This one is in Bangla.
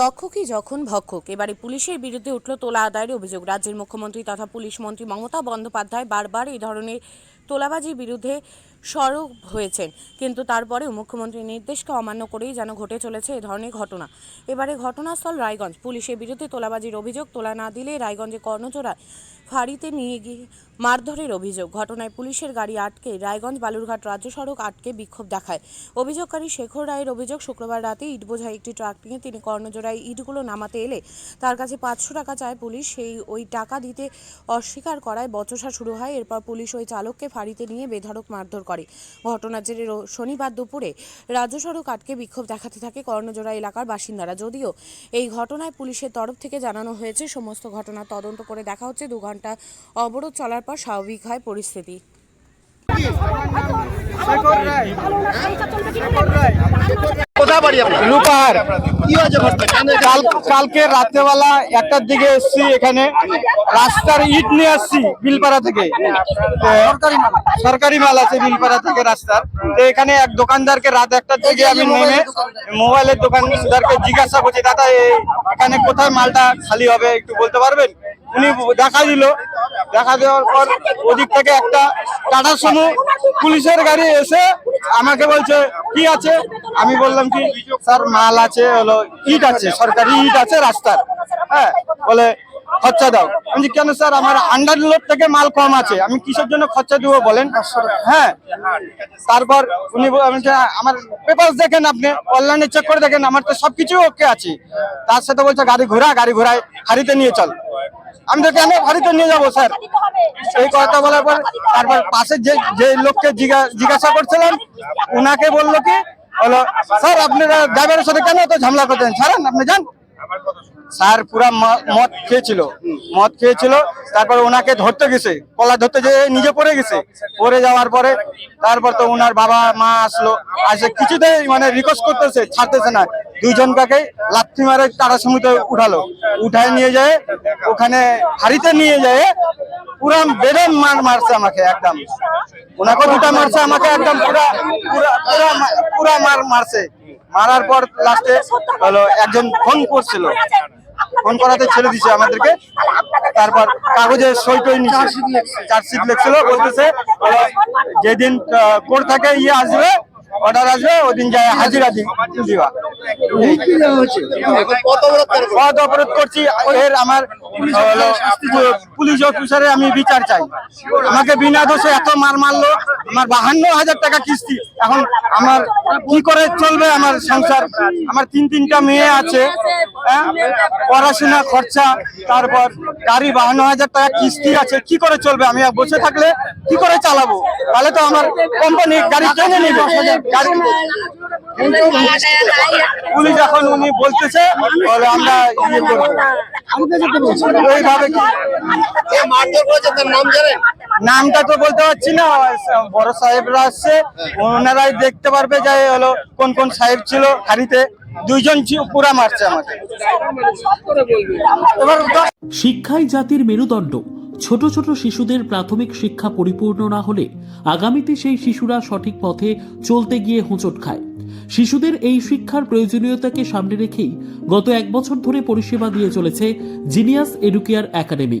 রক্ষকই যখন ভক্ষক। এবারে পুলিশের বিরুদ্ধে উঠল তোলা আদায়ের অভিযোগ। রাজ্যের মুখ্যমন্ত্রী তথা পুলিশ মন্ত্রী মমতা বন্দ্যোপাধ্যায় বারবার এই ধরনের তোলাবাজির বিরুদ্ধে সরব হয়েছেন। কিন্তু তারপরেও মুখ্যমন্ত্রীর নির্দেশকে অমান্য করেই যেন ঘটে চলেছে এ ধরনের ঘটনা। এবারে ঘটনাস্থল রায়গঞ্জ। পুলিশের বিরুদ্ধে তোলাবাজির অভিযোগ তোলা না দিলে রায়গঞ্জে কর্ণজোড়ায় ফাঁড়িতে নিয়ে গিয়ে মারধরের অভিযোগ। ঘটনায় পুলিশের গাড়ি আটকে রায়গঞ্জ বালুরঘাট রাজ্য সড়ক আটকে বিক্ষোভ দেখায়। অভিযোগকারী শেখর রায়ের অভিযোগ, শুক্রবার রাতে ইট বোঝাই একটি ট্রাক নিয়ে তিনি কর্ণজোড়ায় ইটগুলো নামাতে এলে তার কাছে পাঁচশো টাকা চায় পুলিশ। সেই ওই টাকা দিতে অস্বীকার করায় বচসা শুরু হয়। এরপর পুলিশ ওই চালককে ফাঁড়িতে নিয়ে বেধড়ক মারধর করে। ঘটনার জেরে শনিবার দুপুরে রাজ্য সড়ক আটকে বিক্ষোভ দেখাতে থাকে কর্ণজোড়া এলাকার বাসিন্দারা। যদিও এই ঘটনায় পুলিশের তরফ থেকে জানানো হয়েছে সমস্ত ঘটনা তদন্ত করে দেখা হচ্ছে। দু ঘণ্টা অবরোধ চলার পর স্বাভাবিক হয় পরিস্থিতি। কোথায় বাড়ি আপনার? কি হয়েছে কালকে রাত্রেবেলা একটার দিকে এসছি এখানে। রাস্তার ইট নিয়ে আসছি বিলপাড়া থেকে। সরকারি মাল আছে। বিলপাড়া থেকে রাস্তার। তো এখানে এক দোকানদারকে রাত একটার দিকে আমি নেমে মোবাইলের দোকানদারকে জিজ্ঞাসা করছি দাদা এখানে কোথায় মালটা খালি হবে? একটু বলতে পারবেন? উনি দেখা দিল। দেখা দেওয়ার পর ওদিক থেকে একটা টাটা সুমো পুলিশের গাড়ি এসে আমাকে বলছে, কি আছে? আমি বললাম কি, স্যার, মাল আছে, হলো ইট আছে, সরকারি ইট আছে রাস্তার। হ্যাঁ বলে, খরচা দাও। আমি কেন স্যার, আমার আন্ডার লোড থেকে মাল কম আছে, আমি কিসের জন্য খরচা দিব বলেন? হ্যাঁ তারপর উনি আমার পেপার দেখেন আপনি অনলাইনে চেক করে দেখেন, আমার তো সবকিছু ওকে আছে। তার সাথে বলছে, গাড়ি ঘোরা, গাড়ি ঘোরায় হারিতে নিয়ে চল। আমি তো কেন হারিতে নিয়ে যাব, স্যার। এই কথা বলার পর তারপর পাশে যে যে লোককে জিজ্ঞাসা করছিলাম, উনাকে বলল কি হলো স্যার, আপনারা ড্রাইভারের সাথে কেন এত ঝামেলা করতেন ছাড়েন, আপনি যান। স্যার, পুরা মদ খেয়েছিল মদ খেয়েছিল। তারপর ওনাকে ধরতে গেছে, কলা ধরতে যে নিজে পড়ে গেছে। পড়ে যাওয়ার পরে তারপর তো ওনার বাবা মা আসলো, আসে কিছুতেই মানে রিকোয়েস্ট করতেছে, ছাড়তেছে না। দুইজনকাকে লাথি মারে তারা সমুদ্রে উঠালো। উঠায় নিয়ে যায় ওখানে হাড়িতে নিয়ে যায় পুরা বেদম মার মারছে আমাকে একদম। ওনাকে দুটা মারছে আমাকে একদম পুরা পুরা পুরা পুরা মার মারছে। মারার পর লাস্টে হলো একজন ফোন করছিল। ফোন করাতে ছেড়ে দিছে আমাদেরকে। তারপর কাগজে সই টই চার্জশিট লিখছিল বলতেছে যেদিন কোর্ট থাকে ইয়ে আসবে অর্ডার আসবে ওদিন যায় হাজিরা দিবা। পদ অবরোধ করছি। এর আমার হলো পুলিশ অফিসারে আমি বিচার চাই। আমাকে বিনা দোষে এত মার মারলো, আমার বাহান্ন হাজার টাকা কিস্তি। এখন আমার কি করে চলবে আমার সংসার? আমার তিন তিনটা মেয়ে আছে হ্যাঁ? পড়াশোনা, খরচা, তারপর গাড়ি, বাহান্ন হাজার টাকা কিস্তি আছে। কি করে চলবে? আমি বসে থাকলে কি করে চালাবো? তাহলে তো আমার কোম্পানি গাড়ি কিনে নিবে। গাড়ি পুলিশ এখন উনি বলতেছে বলে আমরা ইয়ে করব। এইভাবে কি? কে মারধর করেছে তার নাম জানেন? নামটা তো বলতে পারছি না বড় সাহেবরা আসছে ওনারাই দেখতে পারবে যে হলো কোন কোন সাহেব ছিল হাড়িতে। দুইজন পুরা মারছে আমাকে। শিক্ষাই জাতির মেরুদণ্ড। ছোট ছোট শিশুদের প্রাথমিক শিক্ষা পরিপূর্ণ না হলে আগামীতে সেই শিশুরা সঠিক পথে চলতে গিয়ে হোঁচট খায়। শিশুদের এই শিক্ষার প্রয়োজনীয়তাকে সামনে রেখেই গত এক বছর ধরে পরিষেবা দিয়ে চলেছে জিনিয়াস এডুকেয়ার একাডেমি।